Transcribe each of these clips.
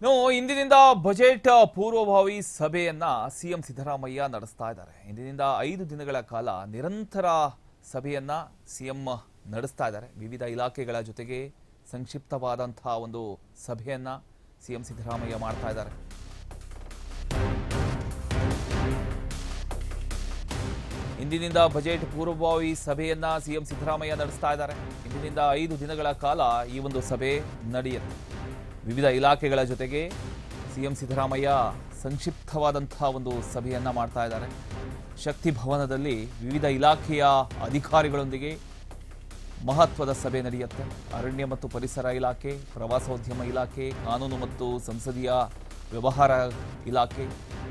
ಇನ್ನು ಇಂದಿನಿಂದ ಬಜೆಟ್ ಪೂರ್ವಭಾವಿ ಸಭೆಯನ್ನ ಸಿಎಂ ಸಿದ್ದರಾಮಯ್ಯ ನಡೆಸ್ತಾ ಇದ್ದಾರೆ. ಇಂದಿನಿಂದ ಐದು ದಿನಗಳ ಕಾಲ ನಿರಂತರ ಸಭೆಯನ್ನ ಸಿಎಂ ನಡೆಸ್ತಾ ಇದ್ದಾರೆ. ವಿವಿಧ ಇಲಾಖೆಗಳ ಜೊತೆಗೆ ಸಂಕ್ಷಿಪ್ತವಾದಂತಹ ಒಂದು ಸಭೆಯನ್ನ ಸಿಎಂ ಸಿದ್ದರಾಮಯ್ಯ ಮಾಡ್ತಾ ಇದ್ದಾರೆ. ಇಂದಿನಿಂದ ಬಜೆಟ್ ಪೂರ್ವಭಾವಿ ಸಭೆಯನ್ನ ಸಿಎಂ ಸಿದ್ದರಾಮಯ್ಯ ನಡೆಸ್ತಾ ಇದ್ದಾರೆ. ಇಂದಿನಿಂದ ಐದು ದಿನಗಳ ಕಾಲ ಈ ಒಂದು ಸಭೆ ನಡೆಯುತ್ತೆ ವಿವಿಧ ಇಲಾಖೆಗಳ ಜೊತೆಗೆ ಸಿಎಂ ಸಿದ್ದರಾಮಯ್ಯ ಸಂಕ್ಷಿಪ್ತವಾದಂಥ ಒಂದು ಸಭೆಯನ್ನ ಮಾಡ್ತಾ ಇದ್ದಾರೆ. ಶಕ್ತಿ ಭವನದಲ್ಲಿ ವಿವಿಧ ಇಲಾಖೆಯ ಅಧಿಕಾರಿಗಳೊಂದಿಗೆ ಮಹತ್ವದ ಸಭೆ ನಡೆಯುತ್ತೆ. ಅರಣ್ಯ ಮತ್ತು ಪರಿಸರ ಇಲಾಖೆ, ಪ್ರವಾಸೋದ್ಯಮ ಇಲಾಖೆ, ಕಾನೂನು ಮತ್ತು ಸಂಸದೀಯ ವ್ಯವಹಾರ ಇಲಾಖೆ,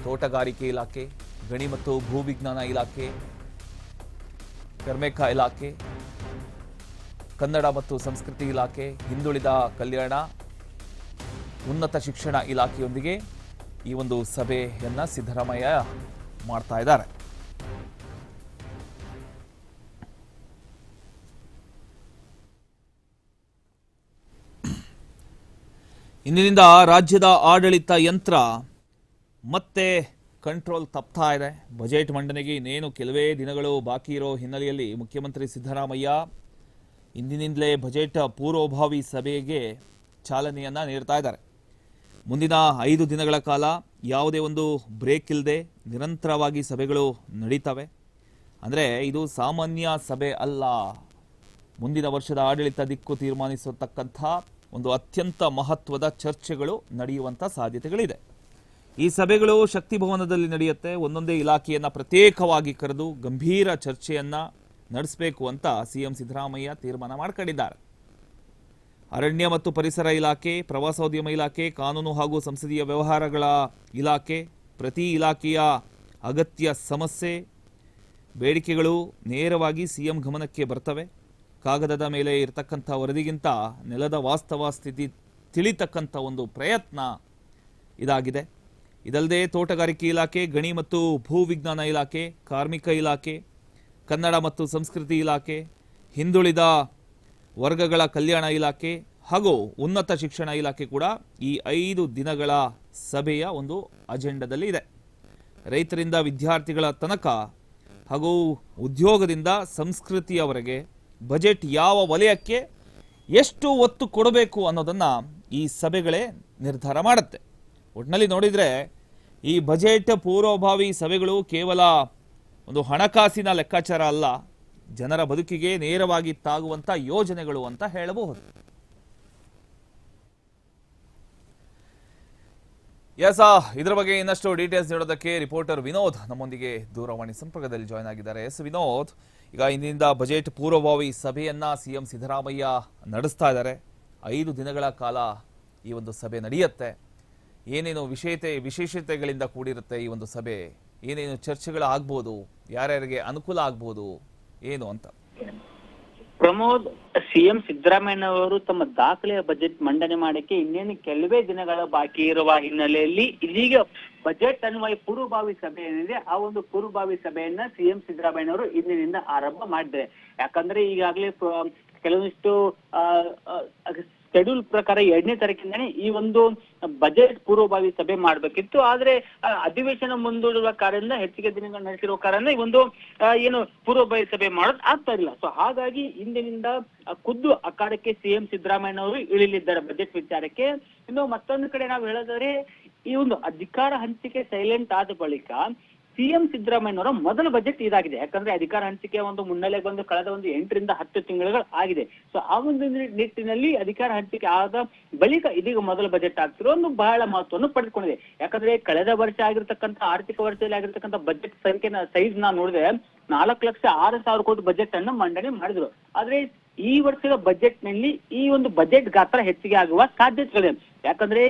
ತೋಟಗಾರಿಕೆ ಇಲಾಖೆ, ಗಣಿ ಮತ್ತು ಭೂವಿಜ್ಞಾನ ಇಲಾಖೆ, ಕರ್ಮೇಕ ಇಲಾಖೆ, ಕನ್ನಡ ಮತ್ತು ಸಂಸ್ಕೃತಿ ಇಲಾಖೆ, ಹಿಂದುಳಿದ ಕಲ್ಯಾಣ ಉನ್ನತ ಶಿಕ್ಷಣ ಇಲಾಖೆಯೊಂದಿಗೆ ಈ ಒಂದು ಸಭೆಯನ್ನ ಸಿದ್ದರಾಮಯ್ಯ ಮಾಡ್ತಾ ಇದ್ದಾರೆ. ಇಂದಿನಿಂದ ರಾಜ್ಯದ ಆಡಳಿತ ಯಂತ್ರ ಮತ್ತೆ ಕಂಟ್ರೋಲ್ ತಪ್ತಾ ಇದೆ. ಬಜೆಟ್ ಮಂಡನೆಗೆ ಇನ್ನೇನು ಕೆಲವೇ ದಿನಗಳು ಬಾಕಿ ಇರೋ ಹಿನ್ನೆಲೆಯಲ್ಲಿ ಮುಖ್ಯಮಂತ್ರಿ ಸಿದ್ದರಾಮಯ್ಯ ಇಂದಿನಿಂದಲೇ ಬಜೆಟ್ ಪೂರ್ವಭಾವಿ ಸಭೆಗೆ ಚಾಲನೆಯನ್ನು ನೀಡ್ತಾ ಇದ್ದಾರೆ. ಮುಂದಿನ ಐದು ದಿನಗಳ ಕಾಲ ಯಾವುದೇ ಒಂದು ಬ್ರೇಕ್ ಇಲ್ಲದೆ ನಿರಂತರವಾಗಿ ಸಭೆಗಳು ನಡೀತವೆ. ಅಂದರೆ ಇದು ಸಾಮಾನ್ಯ ಸಭೆ ಅಲ್ಲ. ಮುಂದಿನ ವರ್ಷದ ಆಡಳಿತ ದಿಕ್ಕು ತೀರ್ಮಾನಿಸತಕ್ಕಂಥ ಒಂದು ಅತ್ಯಂತ ಮಹತ್ವದ ಚರ್ಚೆಗಳು ನಡೆಯುವಂಥ ಸಾಧ್ಯತೆಗಳಿದೆ. ಈ ಸಭೆಗಳು ಶಕ್ತಿ ಭವನದಲ್ಲಿ ನಡೆಯುತ್ತೆ. ಒಂದೊಂದೇ ಇಲಾಖೆಯನ್ನು ಪ್ರತ್ಯೇಕವಾಗಿ ಕರೆದು ಗಂಭೀರ ಚರ್ಚೆಯನ್ನು ನಡೆಸಬೇಕು ಅಂತ ಸಿ ಎಂ ಸಿದ್ದರಾಮಯ್ಯ ತೀರ್ಮಾನ ಮಾಡ್ಕೊಂಡಿದ್ದಾರೆ. ಅರಣ್ಯ ಮತ್ತು ಪರಿಸರ ಇಲಾಖೆ, ಪ್ರವಾಸೋದ್ಯಮ ಇಲಾಖೆ, ಕಾನೂನು ಹಾಗೂ ಸಂಸದೀಯ ವ್ಯವಹಾರಗಳ ಇಲಾಖೆ, ಪ್ರತಿ ಇಲಾಖೆಯ ಅಗತ್ಯ ಸಮಸ್ಯೆ, ಬೇಡಿಕೆಗಳು ನೇರವಾಗಿ ಸಿಎಂ ಗಮನಕ್ಕೆ ಬರ್ತವೆ. ಕಾಗದದ ಮೇಲೆ ಇರತಕ್ಕಂಥ ವರದಿಗಿಂತ ನೆಲದ ವಾಸ್ತವ ಸ್ಥಿತಿ ತಿಳಿತಕ್ಕಂಥ ಒಂದು ಪ್ರಯತ್ನ ಇದಾಗಿದೆ. ಇದಲ್ಲದೆ ತೋಟಗಾರಿಕೆ ಇಲಾಖೆ, ಗಣಿ ಮತ್ತು ಭೂವಿಜ್ಞಾನ ಇಲಾಖೆ, ಕಾರ್ಮಿಕ ಇಲಾಖೆ, ಕನ್ನಡ ಮತ್ತು ಸಂಸ್ಕೃತಿ ಇಲಾಖೆ, ಹಿಂದುಳಿದ ವರ್ಗಗಳ ಕಲ್ಯಾಣ ಇಲಾಖೆ ಹಾಗೂ ಉನ್ನತ ಶಿಕ್ಷಣ ಇಲಾಖೆ ಕೂಡ ಈ ಐದು ದಿನಗಳ ಸಭೆಯ ಒಂದು ಅಜೆಂಡಾದಲ್ಲಿ ಇದೆ. ರೈತರಿಂದ ವಿದ್ಯಾರ್ಥಿಗಳ ತನಕ ಹಾಗೂ ಉದ್ಯೋಗದಿಂದ ಸಂಸ್ಕೃತಿಯವರೆಗೆ ಬಜೆಟ್ ಯಾವ ವಲಯಕ್ಕೆ ಎಷ್ಟು ಒತ್ತು ಕೊಡಬೇಕು ಅನ್ನೋದನ್ನು ಈ ಸಭೆಗಳೇ ನಿರ್ಧಾರ ಮಾಡುತ್ತೆ. ಒಟ್ಟಿನಲ್ಲಿ ನೋಡಿದರೆ ಈ ಬಜೆಟ್ ಪೂರ್ವಭಾವಿ ಸಭೆಗಳು ಕೇವಲ ಒಂದು ಹಣಕಾಸಿನ ಲೆಕ್ಕಾಚಾರ ಅಲ್ಲ ಜನರ ಬದುಕಿಗೆ ನೇರವಾಗಿ ತಾಗುವಂಥ ಯೋಜನೆಗಳು ಅಂತ ಹೇಳಬಹುದು. ಎಸ್ ಇದರ ಬಗ್ಗೆ ಇನ್ನಷ್ಟು ಡೀಟೇಲ್ಸ್ ನೀಡೋದಕ್ಕೆ ರಿಪೋರ್ಟರ್ ವಿನೋದ್ ನಮ್ಮೊಂದಿಗೆ ದೂರವಾಣಿ ಸಂಪರ್ಕದಲ್ಲಿ ಜಾಯ್ನ್ ಆಗಿದ್ದಾರೆ. ಎಸ್, ವಿನೋದ್, ಈಗ ಇಂದಿನಿಂದ ಬಜೆಟ್ ಪೂರ್ವಭಾವಿ ಸಭೆಯನ್ನ ಸಿಎಂ ಸಿದ್ದರಾಮಯ್ಯ ನಡೆಸ್ತಾ ಇದ್ದಾರೆ. ಐದು ದಿನಗಳ ಕಾಲ ಈ ಒಂದು ಸಭೆ ನಡೆಯುತ್ತೆ. ಏನೇನು ವಿಶೇಷತೆ ವಿಶೇಷತೆಗಳಿಂದ ಕೂಡಿರುತ್ತೆ ಈ ಒಂದು ಸಭೆ. ಏನೇನು ಚರ್ಚೆಗಳಾಗ್ಬೋದು ಯಾರ್ಯಾರಿಗೆ ಅನುಕೂಲ ಆಗ್ಬೋದು ಏನು ಅಂತ? ಪ್ರಮೋದ್, ಸಿಎಂ ಸಿದ್ದರಾಮಯ್ಯನವರು ತಮ್ಮ ದಾಖಲೆಯ ಬಜೆಟ್ ಮಂಡನೆ ಮಾಡಕ್ಕೆ ಇನ್ನೇನು ಕೆಲವೇ ದಿನಗಳ ಬಾಕಿ ಇರುವ ಹಿನ್ನೆಲೆಯಲ್ಲಿ ಇದೀಗ ಬಜೆಟ್ ಅನ್ವಯ ಪೂರ್ವಭಾವಿ ಸಭೆ ಏನಿದೆ, ಆ ಒಂದು ಪೂರ್ವಭಾವಿ ಸಭೆಯನ್ನ ಸಿಎಂ ಸಿದ್ದರಾಮಯ್ಯನವರು ಇಂದಿನಿಂದ ಆರಂಭ ಮಾಡಿದ್ದಾರೆ. ಯಾಕಂದ್ರೆ ಈಗಾಗಲೇ ಕೆಲವೊಂದಿಷ್ಟು ಶೆಡ್ಯೂಲ್ ಪ್ರಕಾರ ಎರಡನೇ ತಾರೀಕಿಂದನೇ ಈ ಒಂದು ಬಜೆಟ್ ಪೂರ್ವಭಾವಿ ಸಭೆ ಮಾಡ್ಬೇಕಿತ್ತು. ಆದ್ರೆ ಅಧಿವೇಶನ ಮುಂದೂಡುವ ಕಾರಣದಿಂದ ಹೆಚ್ಚಿಗೆ ದಿನಗಳು ನಡೆಸಿರುವ ಕಾರಣ ಈ ಒಂದು ಏನು ಪೂರ್ವಭಾವಿ ಸಭೆ ಮಾಡೋದು ಆಗ್ತಾ ಇಲ್ಲ. ಸೊ ಹಾಗಾಗಿ ಇಂದಿನಿಂದ ಖುದ್ದು ಅಕಾರಕ್ಕೆ ಸಿಎಂ ಸಿದ್ದರಾಮಯ್ಯನವರು ಇಳಿಲಿದ್ದಾರೆ ಬಜೆಟ್ ವಿಚಾರಕ್ಕೆ. ಇನ್ನು ಮತ್ತೊಂದು ಕಡೆ ನಾವು ಹೇಳೋದಾದ್ರೆ, ಈ ಒಂದು ಅಧಿಕಾರ ಹಂಚಿಕೆ ಸೈಲೆಂಟ್ ಆದ ಬಳಿಕ ಸಿಎಂ ಸಿದ್ದರಾಮಯ್ಯನವರ ಮೊದಲ ಬಜೆಟ್ ಇದಾಗಿದೆ. ಯಾಕಂದ್ರೆ ಅಧಿಕಾರ ಹಂಚಿಕೆ ಒಂದು ಮುನ್ನೆಲೆ ಬಂದು ಕಳೆದ ಒಂದು ಎಂಟರಿಂದ ಹತ್ತು ತಿಂಗಳುಗಳು ಆಗಿದೆ. ಸೊ ಆ ಒಂದು ನಿಟ್ಟಿನಲ್ಲಿ ಅಧಿಕಾರ ಹಂಚಿಕೆ ಆದ ಬಳಿಕ ಇದೀಗ ಮೊದಲ ಬಜೆಟ್ ಆಗ್ತಿರೋ ಒಂದು ಬಹಳ ಮಹತ್ವವನ್ನು ಪಡೆದುಕೊಂಡಿದೆ. ಯಾಕಂದ್ರೆ ಕಳೆದ ವರ್ಷ ಆಗಿರ್ತಕ್ಕಂಥ ಆರ್ಥಿಕ ವರ್ಷದಲ್ಲಿ ಆಗಿರ್ತಕ್ಕಂಥ ಬಜೆಟ್ ಸಂಖ್ಯೆನ ಸೈಜ್ ನಾ ನೋಡಿದ್ರೆ ನಾಲ್ಕು ಲಕ್ಷ ಆರು ಸಾವಿರ ಕೋಟಿ ಬಜೆಟ್ ಅನ್ನು ಮಂಡನೆ ಮಾಡಿದ್ರು. ಆದ್ರೆ ಈ ವರ್ಷದ ಬಜೆಟ್ನಲ್ಲಿ ಈ ಒಂದು ಬಜೆಟ್ ಗಾತ್ರ ಹೆಚ್ಚಿಗೆ ಆಗುವ ಸಾಧ್ಯತೆಗಳಿದೆ. ಯಾಕಂದ್ರೆ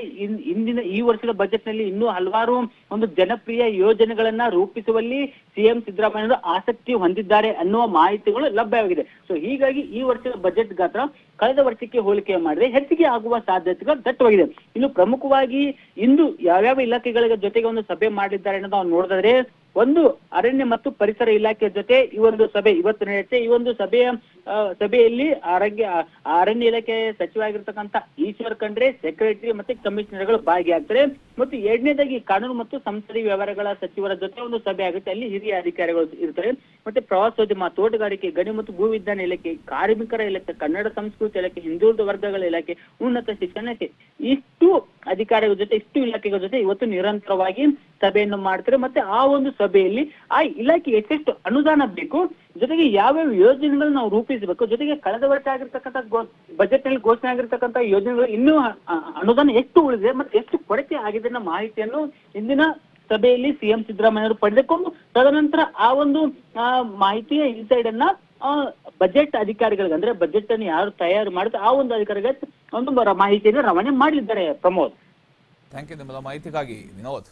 ಇಂದಿನ ಈ ವರ್ಷದ ಬಜೆಟ್ನಲ್ಲಿ ಇನ್ನೂ ಹಲವಾರು ಒಂದು ಜನಪ್ರಿಯ ಯೋಜನೆಗಳನ್ನ ರೂಪಿಸುವಲ್ಲಿ ಸಿಎಂ ಸಿದ್ದರಾಮಯ್ಯ ಆಸಕ್ತಿ ಹೊಂದಿದ್ದಾರೆ ಅನ್ನುವ ಮಾಹಿತಿಗಳು ಲಭ್ಯವಾಗಿದೆ. ಸೊ ಹೀಗಾಗಿ ಈ ವರ್ಷದ ಬಜೆಟ್ ಗಾತ್ರ ಕಳೆದ ವರ್ಷಕ್ಕೆ ಹೋಲಿಕೆ ಮಾಡಿದ್ರೆ ಹೆಚ್ಚಿಗೆ ಆಗುವ ಸಾಧ್ಯತೆಗಳು ದಟ್ಟವಾಗಿದೆ. ಇನ್ನು ಪ್ರಮುಖವಾಗಿ ಇಂದು ಯಾವ್ಯಾವ ಇಲಾಖೆಗಳ ಜೊತೆಗೆ ಒಂದು ಸಭೆ ಮಾಡಿದ್ದಾರೆ ಅನ್ನೋದು ನಾವು ನೋಡಿದ್ರೆ ಒಂದು ಅರಣ್ಯ ಮತ್ತು ಪರಿಸರ ಇಲಾಖೆ ಜೊತೆ ಈ ಒಂದು ಸಭೆ ಇವತ್ತು ನಡೆಯುತ್ತೆ. ಈ ಒಂದು ಸಭೆಯ ಸಭೆಯಲ್ಲಿ ಆರೋಗ್ಯ ಅರಣ್ಯ ಇಲಾಖೆ ಸಚಿವ ಆಗಿರ್ತಕ್ಕಂಥ ಈಶ್ವರ್ ಖಂಡ್ರೆ ಸೆಕ್ರೆಟರಿ ಮತ್ತೆ ಕಮಿಷನರ್ಗಳು ಭಾಗಿಯಾಗ್ತಾರೆ. ಮತ್ತು ಎರಡನೇದಾಗಿ ಕಾನೂನು ಮತ್ತು ಸಂಸದೀಯ ವ್ಯವಹಾರಗಳ ಸಚಿವರ ಜೊತೆ ಒಂದು ಸಭೆ ಆಗುತ್ತೆ. ಅಲ್ಲಿ ಹಿರಿಯ ಅಧಿಕಾರಿಗಳು ಇರ್ತಾರೆ. ಮತ್ತೆ ಪ್ರವಾಸೋದ್ಯಮ, ತೋಟಗಾರಿಕೆ, ಗಣಿ ಮತ್ತು ಭೂವಿಜ್ಞಾನ ಇಲಾಖೆ, ಕಾರ್ಮಿಕರ ಇಲಾಖೆ, ಕನ್ನಡ ಸಂಸ್ಕೃತಿ ಇಲಾಖೆ, ಹಿಂದುಳಿದ ವರ್ಗಗಳ ಇಲಾಖೆ, ಉನ್ನತ ಶಿಕ್ಷಣ ಇಲಾಖೆ, ಇಷ್ಟು ಅಧಿಕಾರಿಗಳ ಜೊತೆ, ಇಷ್ಟು ಇಲಾಖೆಗಳ ಜೊತೆ ಇವತ್ತು ನಿರಂತರವಾಗಿ ಸಭೆಯನ್ನು ಮಾಡ್ತಾರೆ. ಮತ್ತೆ ಆ ಒಂದು ಸಭೆಯಲ್ಲಿ ಆ ಇಲಾಖೆ ಎಷ್ಟೆಷ್ಟು ಅನುದಾನ ಬೇಕು, ಜೊತೆಗೆ ಯಾವ್ಯಾವ ಯೋಜನೆಗಳನ್ನ ನಾವು ರೂಪಿಸಬೇಕು, ಜೊತೆಗೆ ಕಳೆದ ವರ್ಷ ಆಗಿರ್ತಕ್ಕಂಥ ಬಜೆಟ್ನಲ್ಲಿ ಘೋಷಣೆ ಆಗಿರ್ತಕ್ಕಂಥ ಯೋಜನೆಗಳು ಇನ್ನೂ ಅನುದಾನ ಎಷ್ಟು ಉಳಿದಿದೆ, ಮತ್ತೆ ಎಷ್ಟು ಕೊರತೆ ಆಗಿದೆ ಅನ್ನೋ ಮಾಹಿತಿಯನ್ನು ಇಂದಿನ ಸಭೆಯಲ್ಲಿ ಸಿಎಂ ಸಿದ್ದರಾಮಯ್ಯ ಪಡೆದುಕೊಂಡು ತದನಂತರ ಆ ಒಂದು ಮಾಹಿತಿಯ ಇನ್ಸೈಡ್ ಅನ್ನ ಬಜೆಟ್ ಅಧಿಕಾರಿಗಳಿಗೆ, ಅಂದ್ರೆ ಬಜೆಟ್ ಅನ್ನು ಯಾರು ತಯಾರು ಮಾಡುತ್ತೆ, ಆ ಒಂದು ಅಧಿಕಾರಿಗೆ ಒಂದು ಮಾಹಿತಿಯನ್ನು ರವಾನೆ ಮಾಡಲಿದ್ದಾರೆ ಪ್ರಮೋದ್. ಥ್ಯಾಂಕ್ ಯು ನಿಮ್ಮೆಲ್ಲ ಮಾಹಿತಿಗಾಗಿ ವಿನೋದ್.